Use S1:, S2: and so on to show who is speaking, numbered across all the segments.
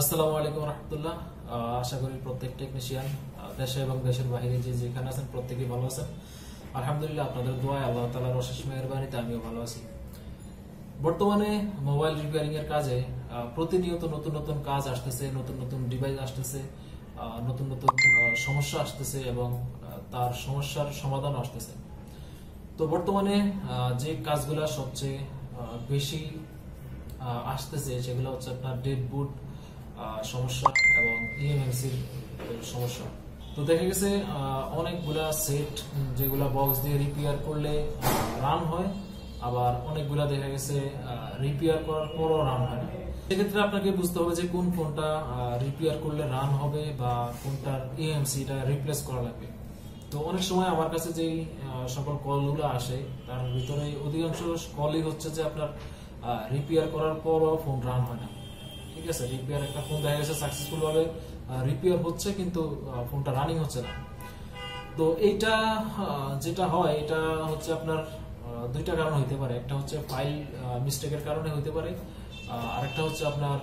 S1: আসসালামু আলাইকুম রহমতুল্লাহ। আশা করি প্রত্যেক টেকনিশিয়ান দেশে এবং দেশের বাইরে যে যেখানে আছেন প্রত্যেকেই ভালো আছেন। আলহামদুলিল্লাহ আপনাদের দোয়া আল্লাহ তালার অশেষ মেহরবানিতে আমিও ভালো আছি। বর্তমানে মোবাইল রিপেয়ারিং এর কাজে প্রতিনিয়ত নতুন নতুন কাজ আসতেছে, নতুন নতুন ডিভাইস আসতেছে নতুন নতুন সমস্যা আসতেছে এবং তার সমস্যার সমাধান আসতেছে। তো বর্তমানে যে কাজগুলো সবচেয়ে বেশি আসতেছে সেগুলো হচ্ছে আপনার ডেড বুট সমস্যা এবং ইএমএমসির সমস্যা। তো দেখা গেছে অনেকগুলা সেট যেগুলা বক্স দিয়ে রিপেয়ার করলে রান হয়। আবার অনেকগুলা দেখা গেছে রিপেয়ার করার পরও রান হয়। না সেক্ষেত্রে আপনাকে বুঝতে হবে যে কোন ফোনটা রিপেয়ার করলে রান হবে বা কোনটার ইএমসিটা রিপ্লেস করা লাগবে। তো অনেক সময় আমার কাছে যেই সকল কলগুলো আসে, তার ভিতরে অধিকাংশ কলই হচ্ছে যে আপনার রিপেয়ার করার পরও ফোন রান হয় না। ঠিক আছে রিপেয়ার একটা ফোন দেখা গেছে সাকসেসফুল ভাবে রিপেয়ার হচ্ছে কিন্তু ফোনটা রানিং হচ্ছে না। তো এইটা যেটা হয় এটা হচ্ছে আপনার দুইটা কারণে হইতে পারে। একটা হচ্ছে ফাইল মিস্টেকের কারণে হইতে পারে আহ, আরেকটা হচ্ছে আপনার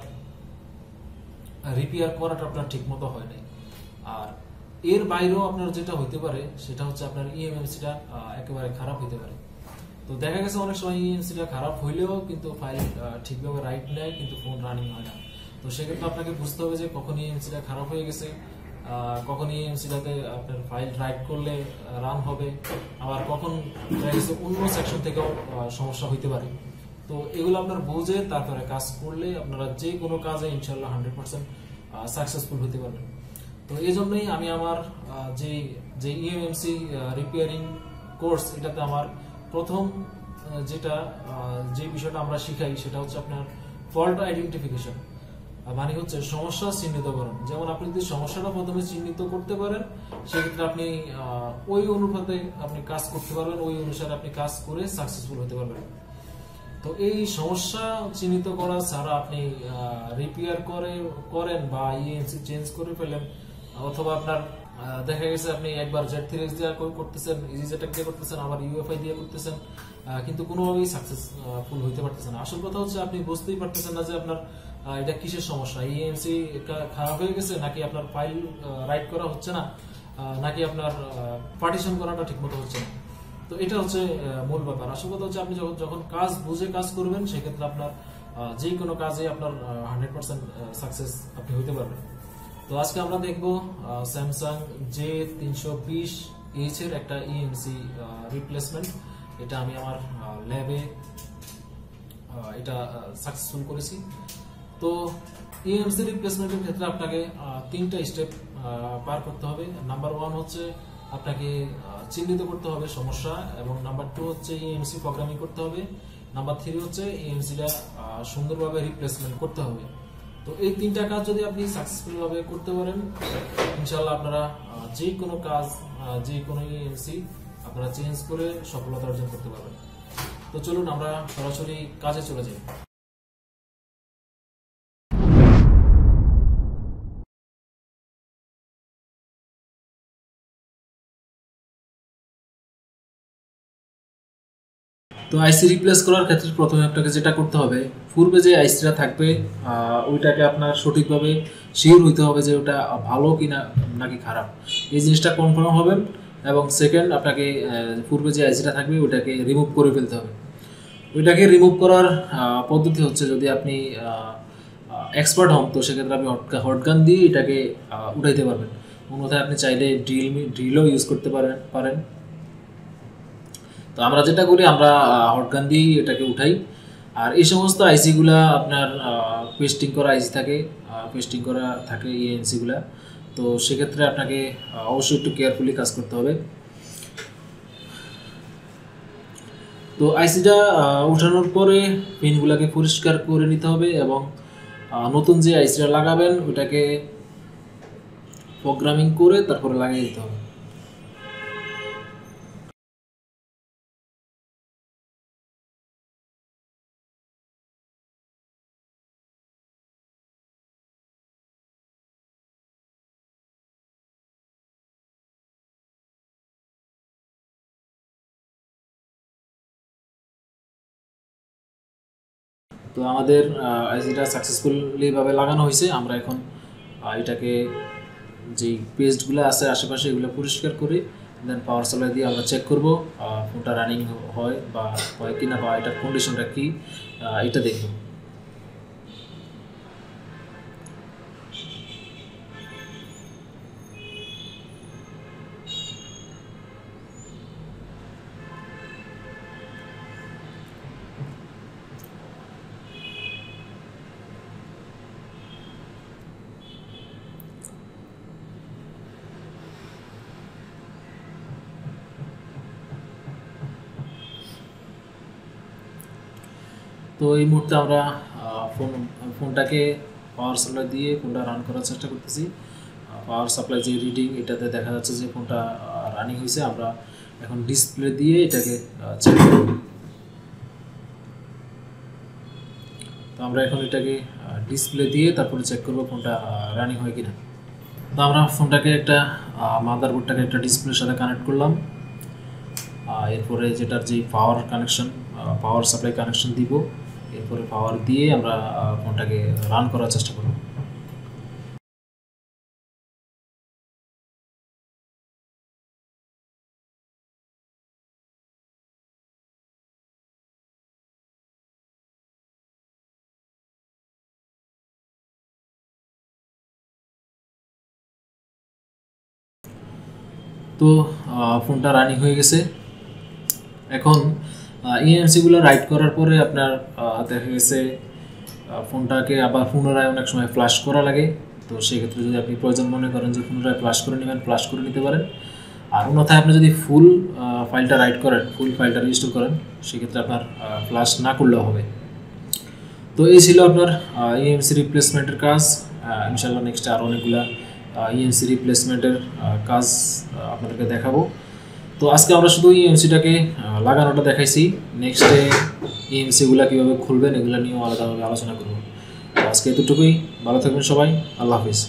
S1: রিপেয়ার করাটা আপনার ঠিক মতো হয় নাই। আর এর বাইরেও আপনার যেটা হইতে পারে সেটা হচ্ছে আপনার ইএমএমসিটা একেবারে খারাপ হইতে পারে। তো দেখা গেছে অনেক সময় ইএমসিটা খারাপ হইলেও কিন্তু ফাইল ঠিকভাবে রাইট নেয়, কিন্তু ফোন রানিং হয় না। তো সেক্ষেত্রে আপনাকে বুঝতে হবে যে কখন ইএমসিটা খারাপ হয়ে গেছে কখন ইএমসিটাতে আপনার ফাইল রাইট করলে রান হবে, আবার কখন দেখা গেছে অন্য সেকশন থেকেও সমস্যা হইতে পারে। তো এগুলো আপনার বুঝে তারপরে কাজ করলে আপনারা যে কোনো কাজে ইনশাল্লাহ হান্ড্রেড পার্সেন্ট সাকসেসফুল হতে পারবেন। তো এই জন্যই আমি আমার যে যে ইএমএমসি রিপেয়ারিং কোর্স এটাতে আমার প্রথম যেটা যে বিষয়টা আমরা শিখাই সেটা হচ্ছে আপনার ফল্ট আইডেন্টিফিকেশন মানে হচ্ছে সমস্যা চিহ্নিতকরণ। যেমন আপনি যদি সমস্যাটা প্রথমে চিহ্নিত করতে পারেন, সেক্ষেত্রে আপনি ওই অনুপাতে আপনি কাজ করতে পারবেন, ওই অনুসারে আপনি কাজ করে সাকসেসফুল হতে পারবেন। তো এই সমস্যা চিহ্নিত করা ছাড়া আপনি রিপেয়ার করে, করেন বা ইএমসি চেঞ্জ করে ফেলেন, অথবা আপনার দেখা গেছে আপনি একবার জেড থ্রি দিয়ে করতেছেন ইজি জেটেক দিয়ে করতেছেন, আবার ইউএফআই দিয়ে করতেছেন কিন্তু কোনোভাবেই সাকসেসফুল হইতে পারতেছেন আসল কথা হচ্ছে আপনি বুঝতেই পারতেছেন না যে আপনার এটা কিসের সমস্যা? ইএমসি খারাপ হয়ে গেছে নাকি আপনার ফাইল রাইট করা হচ্ছে না? নাকি আপনার পার্টিশন করাটা ঠিকমতো হচ্ছে না? তো এটা হচ্ছে মূল ব্যাপার। আসল কথা হচ্ছে আপনি যখন যখন কাজ বুঝে কাজ করবেন, সেক্ষেত্রে আপনার যে কোনো কাজে আপনার হান্ড্রেড পার্সেন্ট সাকসেস আপনি হইতে পারবেন। তো আজকে আমরা দেখব স্যামসাং জে তিনশো বিশ এইচ এর একটা ইএমসি রিপ্লেসমেন্ট এটা আমি আমার ল্যাবে এটা সাকসেসফুল করেছি। তো ইএমসি রিপ্লেসমেন্টের ক্ষেত্রে আপনাকে তিনটা স্টেপ পার করতে হবে। নাম্বার ওয়ান হচ্ছে আপনাকে চিহ্নিত করতে হবে সমস্যা এবং নাম্বার টু হচ্ছে ইএমসি প্রোগ্রামিং করতে হবে। নাম্বার থ্রি হচ্ছে ইএমসিটা সুন্দরভাবে রিপ্লেসমেন্ট করতে হবে। তো এই তিনটা কাজ যদি আপনি সাকসেসফুল ভাবে করতে পারেন ইনশাল্লাহ আপনারা যে কোনো কাজ যে কোনো এমসি আপনারা চেঞ্জ করে সফলতা অর্জন করতে পারবেন। তো চলুন আমরা সরাসরি কাজে চলে যাই। তো আইসি রিপ্লেস করার ক্ষেত্রে প্রথমে আপনাকে যেটা করতে হবে, পূর্বে যে আইসিটা থাকবে ওইটাকে আপনার সঠিকভাবে শিওর হইতে হবে যে ওটা ভালো কিনা নাকি খারাপ। এই জিনিসটা কনফার্ম হবেন এবং সেকেন্ড আপনাকে পূর্বে যে আইসিটা থাকবে, ওইটাকে রিমুভ করে ফেলতে হবে। ওইটাকে রিমুভ করার পদ্ধতি হচ্ছে যদি আপনি এক্সপার্ট হন, তো সেক্ষেত্রে আপনি হটকা হটগান দিয়ে এটাকে উঠাইতে পারবেন। অন্যথায় আপনি চাইলে ড্রিল ড্রিলও ইউজ করতে পারেন পারেন। তো আমরা যেটা করি, আমরা হটগান দিয়েই এটাকে উঠাই। আর এই সমস্ত আইসিগুলা আপনার পেস্টিং করা আইসি থাকে পেস্টিং করা থাকে এই এনসিগুলা তো সেক্ষেত্রে আপনাকে অবশ্যই একটু কেয়ারফুলি কাজ করতে হবে। তো আইসিটা উঠানোর পরে পিনগুলোকে পরিষ্কার করে নিতে হবে এবং নতুন যে আইসিটা লাগাবেন, ওটাকে প্রোগ্রামিং করে তারপরে লাগিয়ে দিতে হবে। তো আমাদের এটা সাকসেসফুলিভাবে লাগানো হয়েছে, আমরা এখন এটাকে যেই পেস্টগুলো আছে আশেপাশে এগুলো পরিষ্কার করে দেন পাওয়ার সাপ্লাই দিয়ে আমরা চেক করব ফোনটা রানিং হয় বা হয় কি না বা এটার কন্ডিশনটা কী এটা দেখব। তো এই মুহূর্তে আমরা ফোন ফোনটাকে পাওয়ার সাপ্লাই দিয়ে ফোনটা রান করার চেষ্টা করতেছি। পাওয়ার সাপ্লাই যে রিডিং এটাতে দেখা যাচ্ছে যে ফোনটা রানিং হয়েছে। আমরা এখন ডিসপ্লে দিয়ে এটাকে চেক তো আমরা এখন এটাকে ডিসপ্লে দিয়ে তারপরে চেক করব ফোনটা রানিং হয় কিনা। তো আমরা ফোনটাকে একটা মাদারবোর্ডটাকে একটা ডিসপ্লের সাথে কানেক্ট করলাম। এরপরে যেটার যে power connection power supply connection দিব। এরপরে পাওয়ার দিয়ে আমরা ফোনটাকে রান করার চেষ্টা করব। তো ফোনটা রানিং হয়ে গেছে। এখন ইএমসিগুলো রাইট করার পরে আপনার দেখা গেছে ফোনটাকে আবার পুনরায় অনেক সময় ফ্লাশ করা লাগে। তো সেক্ষেত্রে যদি আপনি প্রয়োজন মনে করেন যে পুনরায় ফ্লাশ করে নেবেন ফ্লাশ করে নিতে পারেন। আর অন্যথায় আপনি যদি ফুল ফাইলটা রাইট করেন ফুল ফাইলটা রেজিস্টার করেন, সেক্ষেত্রে আপনার ফ্লাশ না করলেও হবে। তো এই ছিল আপনার ইএমসি রিপ্লেসমেন্টের কাজ। ইনশাল্লাহ নেক্সটে আরও অনেকগুলা ইএমসি রিপ্লেসমেন্টের কাজ আপনাদেরকে দেখাবো। তো আজকে আমরা শুধু ইএমসিটাকে লাগানোটা দেখাইছি। নেক্সটে ইএমসিগুলো কীভাবে খুলবেন, এগুলো নিয়েও আলাদাভাবে আলোচনা করব। আজকে এতটুকুই। ভালো থাকবেন সবাই। আল্লাহ হাফিজ।